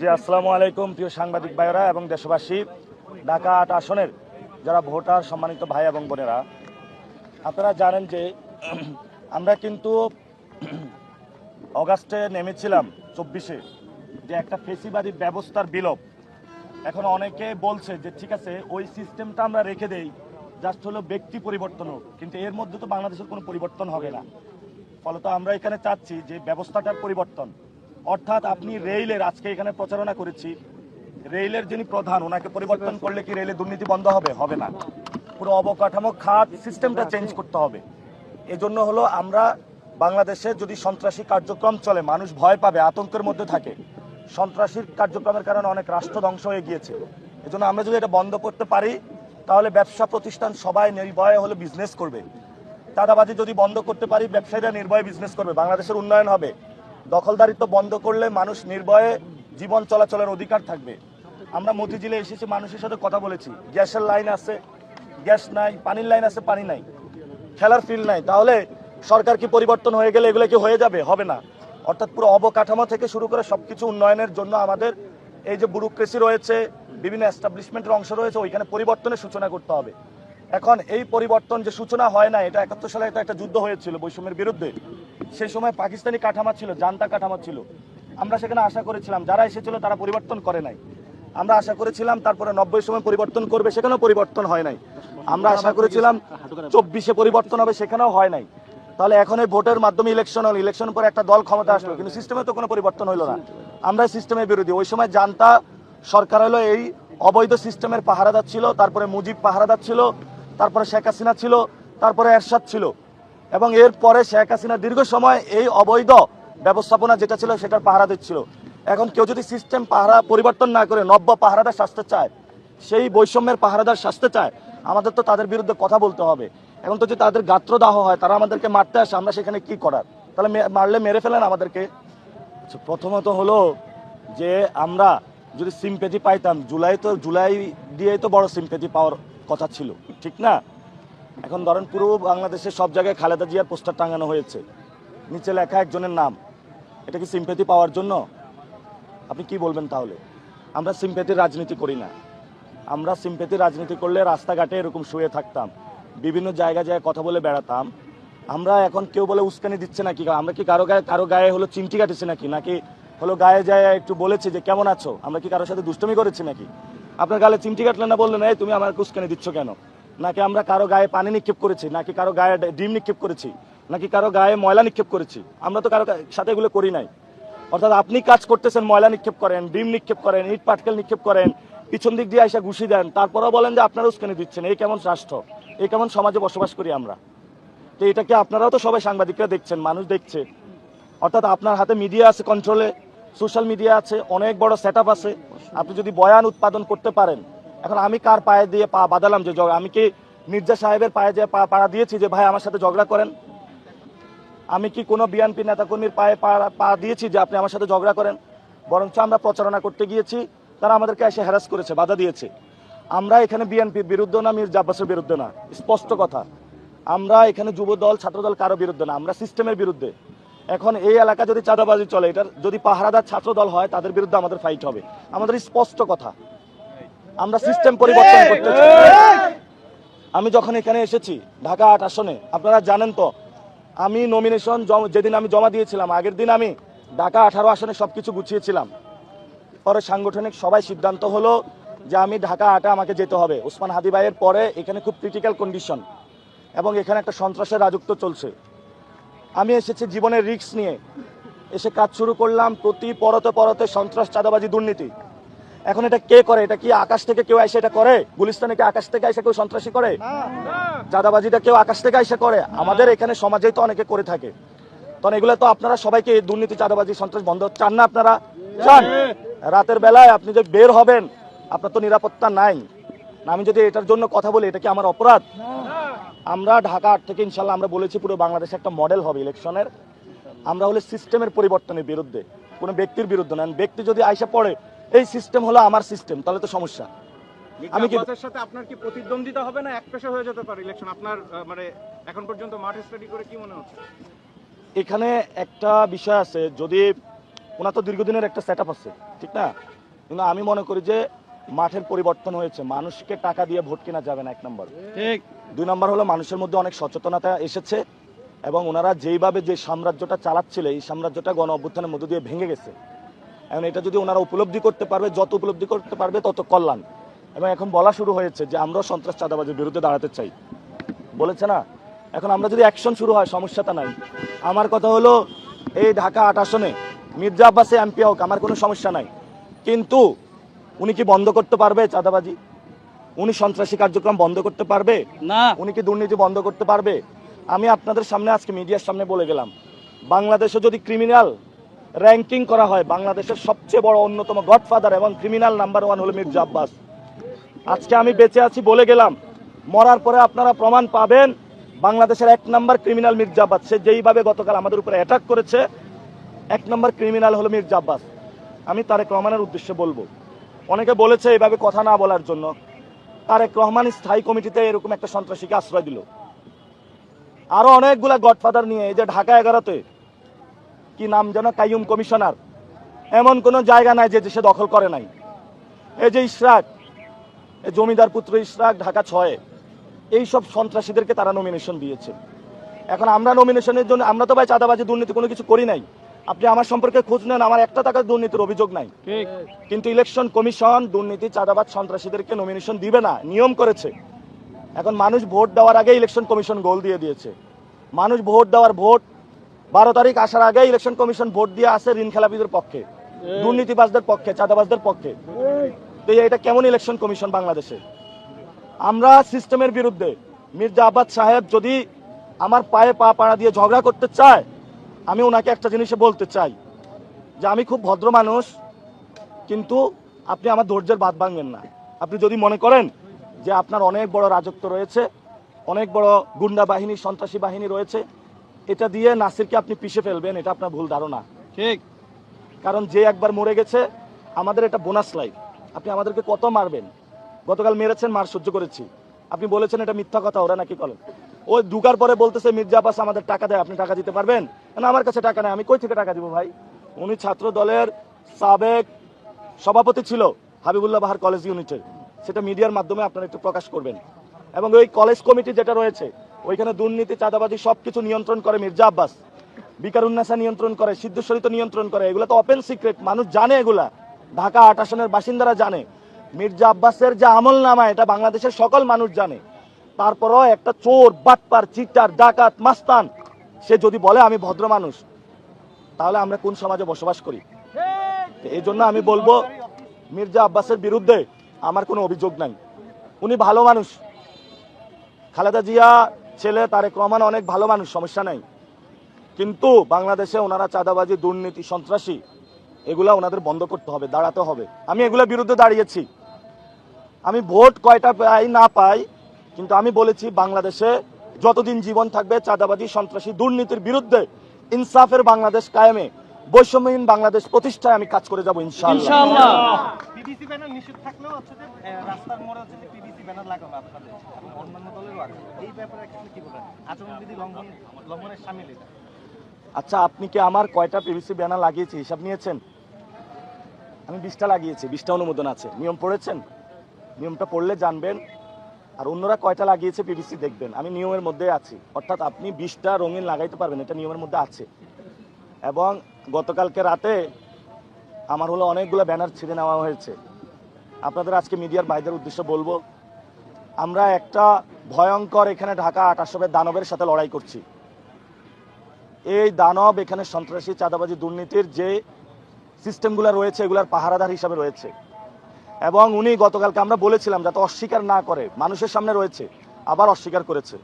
জি, আসসালামু আলাইকুম, প্রিয় সাংবাদিক ভাইয়েরা এবং দেশবাসী। ঢাকা আট আসনের যারা ভোটার, সম্মানিত ভাই এবং বোনেরা, আপনারা জানেন যে আমরা কিন্তু অগাস্টে নেমেছিলাম, চব্বিশে, যে একটা ফেসিবাদী ব্যবস্থার বিলোপ। এখন অনেকে বলছে যে, ঠিক আছে, ওই সিস্টেমটা আমরা রেখে দেই, জাস্ট হলো ব্যক্তি পরিবর্তন হোক। কিন্তু এর মধ্যে তো বাংলাদেশের কোনো পরিবর্তন হবে না। ফলত আমরা এখানে চাচ্ছি যে ব্যবস্থাটার পরিবর্তন। অর্থাৎ আপনি রেইলের, আজকে এখানে প্রচারণা করেছি, রেইলের যিনি প্রধান, ওনাকে পরিবর্তন করলে কি রেলের দুর্নীতি বন্ধ হবে? হবে না। পুরো অবকাঠামো খাত সিস্টেমটা চেঞ্জ করতে হবে। এজন্য হলো আমরা বাংলাদেশে যদি সন্ত্রাসী কার্যক্রম চলে, মানুষ ভয় পাবে, আতঙ্কের মধ্যে থাকে। সন্ত্রাসীর কার্যক্রমের কারণে অনেক রাষ্ট্র ধ্বংস হয়ে গিয়েছে। এজন্য আমরা যদি এটা বন্ধ করতে পারি, তাহলে ব্যবসা প্রতিষ্ঠান সবাই নির্ভয়ে হলে বিজনেস করবে। চাঁদাবাজি যদি বন্ধ করতে পারি, ব্যবসায়ীরা নির্ভয়ে বিজনেস করবে। বাংলাদেশের উন্নয়ন হবে। দখলদারিত্ব বন্ধ করলে মানুষ নির্ভয়ে জীবন চলাচলের অধিকার থাকবে। আমরা মতিঝিলে এসেছি, মানুষের সাথে কথা বলেছি। গ্যাসের লাইন আছে, গ্যাস নাই, পানির লাইন আছে, পানি নাই। খেলার ফিল্ড নাই। তাহলে সরকার কি পরিবর্তন হয়ে গেলে এগুলো কি হয়ে যাবে? হবে না। অর্থাৎ পুরো অবকাঠামো থেকে শুরু করে সবকিছু উন্নয়নের জন্য আমাদের এই যে ব্যুরোক্রেসি রয়েছে, বিভিন্ন এস্টাবলিশমেন্টের অংশ রয়েছে, ওইখানে পরিবর্তনের সূচনা করতে হবে। এখন এই পরিবর্তন যে সূচনা হয় না, এটা একাত্তর সালে এটা একটা যুদ্ধ হয়েছিল বৈষম্যের বিরুদ্ধে। সেই সময় পাকিস্তানি কাঠামো ছিল, জান্তা কাঠামো ছিল। আমরা সেখানে আশা করেছিলাম, যারা এসেছিল তারা পরিবর্তন করে নাই। আমরা আশা করেছিলাম তারপরে নব্বই সময় পরিবর্তন করবে, সেখানেও পরিবর্তন হয় নাই। আমরা আশা করেছিলাম চব্বিশে পরিবর্তন হবে, সেখানেও হয় নাই। তাহলে এখন এই ভোটের মাধ্যমে ইলেকশন হল ইলেকশন পরে একটা দল ক্ষমতা আসলো, কিন্তু সিস্টেমে তো কোনো পরিবর্তন হলো না। আমরা সিস্টেমের বিরোধী। ওই সময় জানতা সরকার হলো এই অবৈধ সিস্টেমের পাহারাদার ছিল, তারপরে মুজিব পাহারাদার ছিল তারপরে শেখ হাসিনা ছিল তারপরে এরশাদ ছিল। এবং এর পরে শেখ হাসিনা দীর্ঘ সময় এই অবৈধ ব্যবস্থাপনা যেটা ছিল সেটার পাহারা দিচ্ছিল। এখন কেউ যদি সিস্টেম পাহারা পরিবর্তন না করে নব্য পাহারাদার শাস্তে চায় সেই বৈষম্যের পাহারাদার শাস্তে চায় আমাদের তো তাদের বিরুদ্ধে কথা বলতে হবে। এখন তো যদি তাদের গাত্রদাহ হয় তারা আমাদেরকে মারতে আসে আমরা সেখানে কি করার? তাহলে মারলে মেরে ফেলেন আমাদেরকে? আচ্ছা, প্রথমত হলো যে আমরা যদি সিম্পেথি পাইতাম জুলাই তো জুলাই দিয়েই তো বড় সিম্পেথি পাওয়ার কথা ছিল, ঠিক না? এখন ধরেন পুরো বাংলাদেশের সব জায়গায় খালেদা জিয়ার পোস্টার টাঙানো হয়েছে। নিচে লেখা একজনের নাম। এটা কি সিম্পেথি পাওয়ার জন্য? আপনি কি বলবেন তাহলে? আমরা সিম্পেথির রাজনীতি করি না। আমরা সিম্পেথির রাজনীতি করলে রাস্তাঘাটে এরকম শুয়ে থাকতাম। বিভিন্ন জায়গায় জায়গায় কথা বলে বেড়াতাম। আমরা এখন কেউ বলে উস্কানি দিচ্ছে নাকি? আমরা কি কারও গায়ে কারও গায়ে হলো চিমটি কাটেছি নাকি? নাকি হলো গায়ে যায় একটু বলেছি যে, কেমন আছো? আমরা কি কারোর সাথে দুষ্টমি করেছি নাকি? আপনার গালে চিমটি কাটলে না বললেন, এই তুমি আমার উস্কানি দিচ্ছ কেন? নাকি আমরা কারও গায়ে পানি নিক্ষেপ করেছি? নাকি কারও গায়ে ডিম নিক্ষেপ করেছি? নাকি কারও গায়ে ময়লা নিক্ষেপ করেছি? আমরা তো কারও সাথে এগুলো করি নাই। অর্থাৎ আপনি কাজ করতেছেন, ময়লা নিক্ষেপ করেন, ডিম নিক্ষেপ করেন, ইট পাটকেল নিক্ষেপ করেন, পিছন দিক দিয়ে আইসা ঘুষি দেন, তারপরেও বলেন যে আপনারা উস্কানি দিচ্ছেন। এই কেমন রাষ্ট্র? এই কেমন সমাজে বসবাস করি আমরা? তো এটাকে আপনারাও তো সবাই সাংবাদিকরা দেখছেন, মানুষ দেখছে? অর্থাৎ আপনার হাতে মিডিয়া আছে কন্ট্রোলে সোশ্যাল মিডিয়া আছে, অনেক বড় সেট আছে। আপনি যদি বয়ান উৎপাদন করতে পারেন, এখন আমি কার পায়ে দিয়ে পা বাদালাম যে আমি কি মির্জা সাহেবের পায়ে যে পা পাড়া দিয়েছি যে ভাই আমার সাথে ঝগড়া করেন? আমি কি কোনো বিএনপি নেতাকর্মীর পায়ে পা- দিয়েছি যে আপনি আমার সাথে ঝগড়া করেন? বরঞ্চ আমরা প্রচারণা করতে গিয়েছি, তারা আমাদেরকে এসে হ্যারাস করেছে, বাধা দিয়েছে। আমরা এখানে বিএনপির বিরুদ্ধে না, মির্জা আব্বাসের বিরুদ্ধে না। স্পষ্ট কথা, আমরা এখানে যুব দল ছাত্র দল কারও বিরুদ্ধে না, আমরা সিস্টেমের বিরুদ্ধে। এখন এই এলাকা যদি চাঁদাবাজি চলে এটার যদি পাহারাদার ছাত্র দল হয় তাদের বিরুদ্ধে আমাদের ফাইট হবে। আমাদের স্পষ্ট কথা। আমরা সিস্টেম পরিবর্তন করতে চাই। আমি যখন এখানে এসেছি ঢাকা আট আসনে আপনারা জানেন তো আমি নমিনেশন যেদিন আমি জমা দিয়েছিলাম আগের দিন আমি ঢাকা আঠারো আসনে সব কিছু গুছিয়েছিলাম। পরে সাংগঠনিক সবাই সিদ্ধান্ত হলো যে আমি ঢাকা আটা আমাকে যেতে হবে। ওসমান হাদি ভাইয়ের পরে এখানে খুব ক্রিটিক্যাল কন্ডিশন এবং এখানে একটা সন্ত্রাসের রাজত্ব চলছে। আমি এসেছি জীবনের রিস্ক নিয়ে। এসে কাজ শুরু করলাম প্রতি পরতে পরতে সন্ত্রাস চাঁদাবাজি দুর্নীতি। এখন এটা কে করে? এটা কি আকাশ থেকে কেউ এসে এটা করে? গুলিস্তানে কি আকাশ থেকে এসে কেউ সন্ত্রাসী করে? চাঁদাবাজিটা কেউ আকাশ থেকে এসে করে? আমাদের এখানে সমাজেই তো অনেকে করে থাকে। তখন এগুলো তো আপনারা সবাইকে দুর্নীতি চাঁদাবাজি সন্ত্রাস বন্ধ চান না আপনারা? চান। রাতের বেলায় আপনি যে বের হবেন আপনার তো নিরাপত্তা নাই। আমি যদি এটার জন্য কথা বলি এটা কি আমার অপরাধ? আমরা ঢাকা আট থেকে ইনশাল্লাহ আমরা বলেছি পুরো বাংলাদেশে একটা মডেল হবে ইলেকশনের। আমরা হলে সিস্টেমের পরিবর্তনের বিরুদ্ধে কোনো ব্যক্তির বিরুদ্ধে না ব্যক্তি যদি আইসা পড়ে এই সিস্টেম হলো আমার সিস্টেম তাহলে তো সমস্যা। আমি কি সাথে আপনার কি প্রতিদ্বন্দ্বিতা হবে না এক পেশা হয়ে যেতে পারে ইলেকশন? আপনার মানে এখন পর্যন্ত মাঠ স্টাডি করে কি মনে হচ্ছে? এখানে একটা বিষয় আছে যদি ওনার তো দীর্ঘদিনের একটা সেট আছে ঠিক না? কিন্তু আমি মনে করি যে মাঠের পরিবর্তন হয়েছে। মানুষকে টাকা দিয়ে ভোট কেনা যাবে না এক নম্বর। ঠিক। দুই নম্বর হলো মানুষের মধ্যে অনেক সচেতনতা এসেছে এবং ওনারা যেইভাবে যে সাম্রাজ্যটা চালাচ্ছিল এই সাম্রাজ্যটা গণ অভ্যুত্থানের মধ্য দিয়ে ভেঙে গেছে। এখন এটা যদি ওনারা উপলব্ধি করতে পারবে যত উপলব্ধি করতে পারবে তত কল্যাণ। এবং এখন বলা শুরু হয়েছে যে আমরাও সন্ত্রাস চাঁদাবাজির বিরুদ্ধে দাঁড়াতে চাই। বলেছে না? এখন আমরা যদি অ্যাকশন শুরু হয় সমস্যাটা নাই। আমার কথা হলো এই ঢাকা আট আসনে মির্জা আব্বাসে এমপি হোক আমার কোনো সমস্যা নাই। কিন্তু উনি কি বন্ধ করতে পারবে চাঁদাবাজি? উনি সন্ত্রাসী কার্যক্রম বন্ধ করতে পারবে? না। উনি কি দুর্নীতি বন্ধ করতে পারবে? আমি আপনাদের সামনে আজকে মিডিয়ার সামনে বলে গেলাম বাংলাদেশে যদি ক্রিমিনাল র্যাঙ্কিং করা হয় বাংলাদেশের সবচেয়ে বড় অন্যতম গডফাদার এবং ক্রিমিনাল নাম্বার ওয়ান হলো মির্জা আব্বাস। আজকে আমি বেঁচে আছি বলে গেলাম মরার পরে আপনারা প্রমাণ পাবেন বাংলাদেশের এক নম্বর ক্রিমিনাল মির্জা আব্বাস সে যেইভাবে গতকাল আমাদের উপরে অ্যাটাক করেছে এক নম্বর ক্রিমিনাল হলো মির্জা আব্বাস। আমি তারেক রহমানের উদ্দেশ্যে বলব অনেকে বলেছে এইভাবে কথা না বলার জন্য। তারেক রহমান স্থায়ী কমিটিতে এরকম একটা সন্ত্রাসীকে আশ্রয় দিল। আরও অনেকগুলা গডফাদার নিয়ে, এই যে ঢাকা এগারোতে, কি নাম যেন, কাইয়ুম কমিশনার, এমন কোনো জায়গা নাই যে সে দখল করে নাই। এই যে ইশরাক জমিদার পুত্র ইশরাক, ঢাকা ছয়ে এই সব সন্ত্রাসীদেরকে তারা নমিনেশন দিয়েছে। এখন আমরা নমিনেশনের জন্য, আমরা তো ভাই চাঁদাবাজি, দুর্নীতি কোনো কিছু করি নাই। আপনি আমার সম্পর্কে খোঁজ নেন আমার একটা টাকার দুর্নীতির অভিযোগ নাই। কিন্তু ইলেকশন কমিশন দুর্নীতি চাঁদাবাদ সন্ত্রাসীদেরকে নমিনেশন দিবে না নিয়ম করেছে। এখন মানুষ ভোট দেওয়ার আগে ইলেকশন কমিশন গোল দিয়ে দিয়েছে। মানুষ ভোট দেওয়ার ভোট বারো তারিখ আসার আগে ইলেকশন কমিশন ভোট দিয়ে আসে ঋণ খেলাপিদের পক্ষে দুর্নীতিবাজদের পক্ষে চাঁদাবাজদের পক্ষে। তো এটা কেমন ইলেকশন কমিশন বাংলাদেশে? আমরা সিস্টেমের বিরুদ্ধে মির্জা আব্বাস সাহেব যদি আমার পায়ে পা পাড়া দিয়ে ঝগড়া করতে চায় আমি ওনাকে একটা জিনিসে বলতে চাই যে আমি খুব ভদ্র মানুষ কিন্তু আপনি আমার ধৈর্যের বাদ ভাঙবেন না। আপনি যদি মনে করেন যে আপনার অনেক বড় রাজত্ব রয়েছে অনেক বড় গুন্ডা বাহিনী সন্ত্রাসী বাহিনী রয়েছে এটা দিয়ে নাসিরকে আপনি পিষে ফেলবেন এটা আপনার ভুল ধারণা। ঠিক। কারণ যে একবার মরে গেছে আমাদের এটা বোনাস লাইফ। আপনি আমাদেরকে কত মারবেন? গতকাল মেরেছেন মার সহ্য করেছি। আপনি বলেছেন এটা মিথ্যা কথা ওরা নাকি বলেন ওই ঢুকার পরে বলতেছে, মির্জা আব্বাস আমাদের টাকা দেয়, আপনি টাকা দিতে পারবেন? না, আমার কাছে টাকা নেই, আমি কই থেকে টাকা দিব ভাই? উনি ছাত্র দলের সাবেক সভাপতি ছিল, হাবিবুল্লাহ বাহার কলেজ ইউনিটের। সেটা মিডিয়ার মাধ্যমে আপনারা একটু প্রকাশ করবেন। এবং ওই কলেজ কমিটি যেটা রয়েছে, ওইখানে দুর্নীতি, চাঁদাবাজি সব কিছু নিয়ন্ত্রণ করে মির্জা আব্বাস। বিকারুন্নাসা নিয়ন্ত্রণ করে, সিদ্ধেশ্বরিত নিয়ন্ত্রণ করে, এগুলো তো ওপেন সিক্রেট মানুষ জানে এগুলা। ঢাকা আট আসনের বাসিন্দারা জানে। মির্জা আব্বাসের যে আমল নামা এটা বাংলাদেশের সকল মানুষ জানে। তারপরও একটা চোর, বাটপার, চিটার, ডাকাত, মাস্তান, সে যদি বলে আমি ভদ্র মানুষ, তাহলে আমরা কোন সমাজে বসবাস করি? এই জন্য আমি বলব, মির্জা আব্বাসের বিরুদ্ধে আমার কোনো অভিযোগ নাই। উনি ভালো মানুষ। খালেদা জিয়া ছেলে, তারেক রহমান অনেক ভালো মানুষ, সমস্যা নাই। কিন্তু বাংলাদেশে ওনারা চাঁদাবাজি, দুর্নীতি, সন্ত্রাসী, এগুলা ওনাদের বন্ধ করতে হবে, দাঁড়াতে হবে। আমি এগুলোর বিরুদ্ধে দাঁড়িয়েছি। আমি ভোট কয়টা পাই না পাই কিন্তু আমি বলেছি বাংলাদেশে যতদিন জীবন থাকবে চাঁদাবাজি সন্ত্রাসী দুর্নীতির বিরুদ্ধে ইনসাফের বাংলাদেশ কায়েমে বৈষম্যহীন বাংলাদেশ প্রতিষ্ঠায় আমি কাজ করে যাব ইনশাআল্লাহ। ইনশাআল্লাহ। পিভিসি ব্যানার নিষেধ থাকলেও হচ্ছে যে আহ, রাস্তার মোড়ে হচ্ছে যে পিভিসি ব্যানার লাগানো আপনাদের আপনার অন্যান্য দলেরও আছে। এই ব্যাপারে actually কি বলেন? আচরণবিধি লঙ্ঘন লঙ্ঘনের সামিল এটা। আচ্ছা আপনি কি আমার কয়টা পিভিসি ব্যানার লাগিয়েছি হিসাব নিয়েছেন? আমি বিশটা লাগিয়েছি বিশটা অনুমোদন আছে। নিয়ম পড়েছেন? নিয়মটা পড়লে জানবেন। আর অন্যরা কয়টা লাগিয়েছে পিভিসি দেখবেন। আমি নিয়মের মধ্যে আছি। অর্থাৎ আপনি বিশটা রঙিন লাগাইতে পারবেন, এটা নিয়মের মধ্যে আছে। এবং গতকালকে রাতে আমার হলো অনেকগুলো ব্যানার ছিঁড়ে নেওয়া হয়েছে। আপনাদের আজকে মিডিয়ার ভাইদের উদ্দেশ্যে বলব, আমরা একটা ভয়ঙ্কর এখানে ঢাকা আট আসবের দানবের সাথে লড়াই করছি। এই দানব এখানে সন্ত্রাসী, চাঁদাবাজি, দুর্নীতির যে সিস্টেমগুলো রয়েছে, এগুলার পাহারাদার হিসাবে রয়েছে। এবং উনি গতকালকে আমরা বলেছিলাম যাতে অস্বীকার না করে, মানুষের সামনে রয়েছে, আবার অস্বীকার করেছে।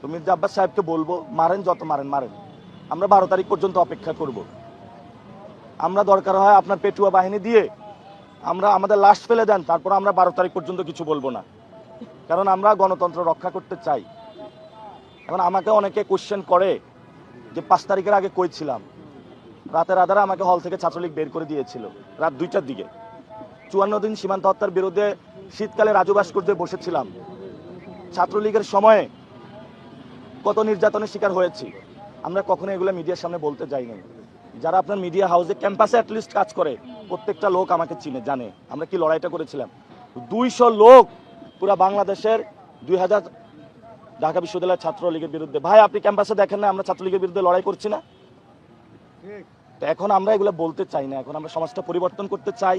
তো মির্জা আব্বাস সাহেবকে বলব, মারেন যত মারেন মারেন। আমরা বারো তারিখ পর্যন্ত অপেক্ষা করব। আমরা দরকার হয় আপনার পেটুয়া বাহিনী দিয়ে আমরা আমাদের লাশ ফেলে দেন, তারপর আমরা বারো তারিখ পর্যন্ত কিছু বলব না। কারণ আমরা গণতন্ত্র রক্ষা করতে চাই। এখন আমাকে অনেকে কোশ্চেন করে যে পাঁচ তারিখের আগে কইছিলাম রাতের আধারে আমাকে হল থেকে ছাত্রলীগ বের করে দিয়েছিল, রাত দুইটার দিকে। চুয়ান্ন দিন সীমান্ত হত্যার বিরুদ্ধে শীতকালে রাজু ভাস্কর্যে বসেছিলাম। ছাত্রলীগের সময়ে কত নির্যাতনের শিকার হয়েছি আমরা কখনো এগুলো মিডিয়ার সামনে বলতে যাই যারা আপনার মিডিয়া হাউসে ক্যাম্পাসে অ্যাটলিস্ট কাজ করে প্রত্যেকটা লোক আমাকে চিনে জানে। আমরা কি লড়াইটা করেছিলাম? দুইশো লোক পুরা বাংলাদেশের দুই হাজার ঢাকা বিশ্ববিদ্যালয়ের ছাত্রলীগের বিরুদ্ধে। ভাই আপনি ক্যাম্পাসে দেখেন না আমরা ছাত্রলীগের বিরুদ্ধে লড়াই করছি না? তো এখন আমরা এগুলো বলতে চাই না এখন আমরা সমাজটা পরিবর্তন করতে চাই।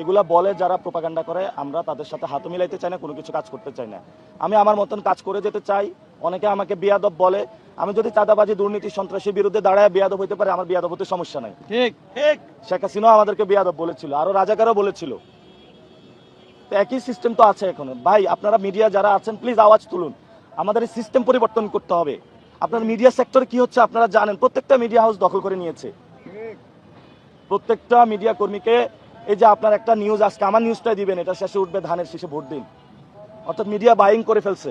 এগুলা বলে যারা প্রোপাগান্ডা করে আমরা তাদের সাথে হাত মিলাইতে চাই না কোনো কিছু কাজ করতে চাই না। আমি আমার মতন কাজ করে যেতে চাই অনেকে আমাকে বিয়াদব বলে। আমি যদি চাঁদাবাজি দুর্নীতি সন্ত্রাসীর বিরুদ্ধে দাঁড়ায় বিয়াদব হইতে পারে আমার বিয়াদব হতে সমস্যা নাই। ঠিক। ঠিক। শেখ হাসিনাও আমাদেরকে বিয়াদব বলেছিল আরও রাজাকারও বলেছিল। তো একই সিস্টেম তো আছে এখন। ভাই আপনারা মিডিয়া যারা আছেন প্লিজ আওয়াজ তুলুন। আমাদের এই সিস্টেম পরিবর্তন করতে হবে। আপনার মিডিয়া সেক্টরে কি হচ্ছে আপনারা জানেন। প্রত্যেকটা মিডিয়া হাউস দখল করে নিয়েছে। প্রত্যেকটা মিডিয়া কর্মীকে এই যে আপনার একটা নিউজ আজকে আমার নিউজটা দিবেন এটা শেষে উঠবে ধানের শেষে ভোট দিন। অর্থাৎ মিডিয়া বাইং করে ফেলছে।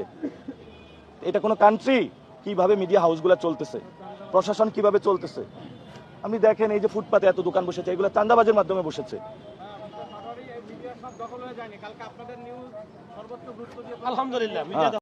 এটা কোনো কান্ট্রি কীভাবে মিডিয়া হাউসগুলো চলতেছে? প্রশাসন কীভাবে চলতেছে? আপনি দেখেন এই যে ফুটপাতে এত দোকান বসেছে এগুলো চান্দাবাজের মাধ্যমে বসেছে। আলহামদুলিল্লাহ।